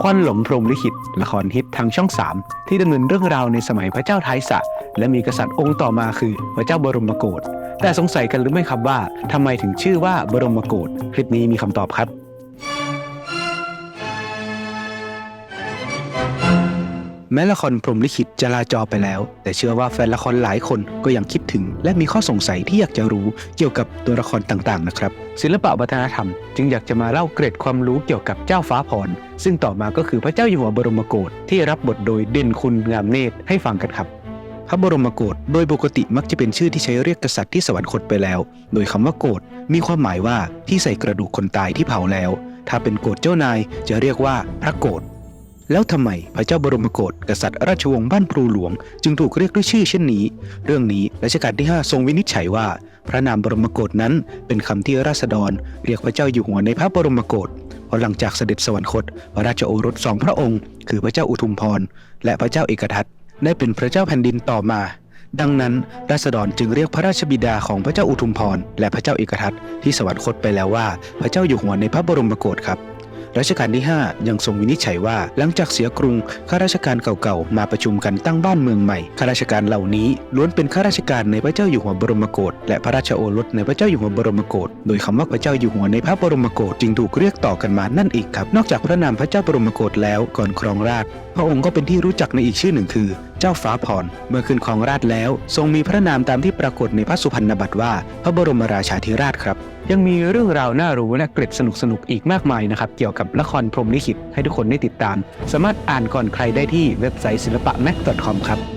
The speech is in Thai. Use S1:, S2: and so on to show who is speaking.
S1: ควันหลงพรมลิขิต ละครฮิตทางช่อง 3 ที่ดำเนินเรื่องราวในสมัยพระเจ้าท้ายสระและมีกษัตริย์องค์ต่อมาคือพระเจ้าบรมโกศแต่สงสัยกันหรือไม่ครับว่าทำไมถึงชื่อว่าบรมโกศคลิปนี้มีคำตอบครับ แม้ละครพรมลิขิตจะลาจอไปแล้ว แต่เชื่อว่าแฟนละครหลายคนก็ยังคิดถึง และมีข้อสงสัยที่อยากจะรู้เกี่ยวกับตัวละครต่างๆนะครับ ศิลปะวัฒนธรรม จึงอยากจะมาเล่าเกร็ดความรู้เกี่ยวกับเจ้าฟ้าพร ซึ่งต่อมาก็คือพระเจ้าอยู่หัวบรมโกศที่รับบทโดยเด่นคุณงามเนตรให้ฟังกันครับพระบรมโกศโดยปกติมักจะเป็นชื่อที่ใช้เรียกกษัตริย์ที่สวรรคตไปแล้ว โดยคำว่าโกศมีความหมายว่าที่ใส่กระดูกคนตายที่เผาแล้ว ถ้าเป็นโกศเจ้านายจะเรียกว่าพระโกศ แล้วทำไมพระเจ้าบรมโกศกษัตริย์ราชวงศ์บ้านพลูหลวง จึงถูกเรียกด้วยชื่อเช่นนี้ เรื่องนี้รัชกาลที่ 5 ทรงวินิจฉัยว่า พระนามบรมโกศนั้นเป็นคำที่ราษฎร เรียกพระเจ้าอยู่หัวในพระบรมโกศพราะหลังจากเสด็จสวรรคต พระราชโอรสสองพระองค์ คือพระเจ้าอุทุมพร และพระเจ้าเอกทัตได้เป็นพระเจ้าแผ่นดินต่อมา ดังนั้นราษฎรจึงเรียกพระราชบิดาของพระเจ้าอุทุมพรและพระเจ้าเอกทัตที่สวรรคตไปแล้วว่าพระเจ้าอยู่หัวในพระบรมโกศครับ รัชกาลที่ 5 ยังทรงวินิจฉัยว่า หลังจากเสียกรุงข้าราชการเก่าๆ มาประชุมกันตั้งบ้านเมืองใหม่ข้าราชการเหล่านี้ล้วนเป็นข้าราชการในพระเจ้าอยู่หัวบรมโกศและพระราชโอรสในพระเจ้าอยู่หัวบรมโกศโดยคำว่าพระเจ้าอยู่หัวในพระบรมโกศจึงถูกเรียกต่อกันมานั่นเองครับ นอกจากพระนามพระเจ้าบรมโกศแล้วก่อนครองราชพระองค์ก็เป็นที่รู้จักในอีกชื่อหนึ่งคือ เจ้าฟ้าพรเมื่อขึ้นครองราชแล้ว ทรงมีพระนามตามที่ปรากฏในพระสุพรรณบัตรว่า พระบรมราชาธิราชครับ ยังมีเรื่องราวน่ารู้และเกร็ดสนุกสนุกๆอีกมากมายนะครับ เกี่ยวกับละครพรมลิขิตให้ทุกคนได้ติดตาม สามารถอ่านก่อนใครได้ที่เว็บไซต์ศิลปะ mac.com ครับ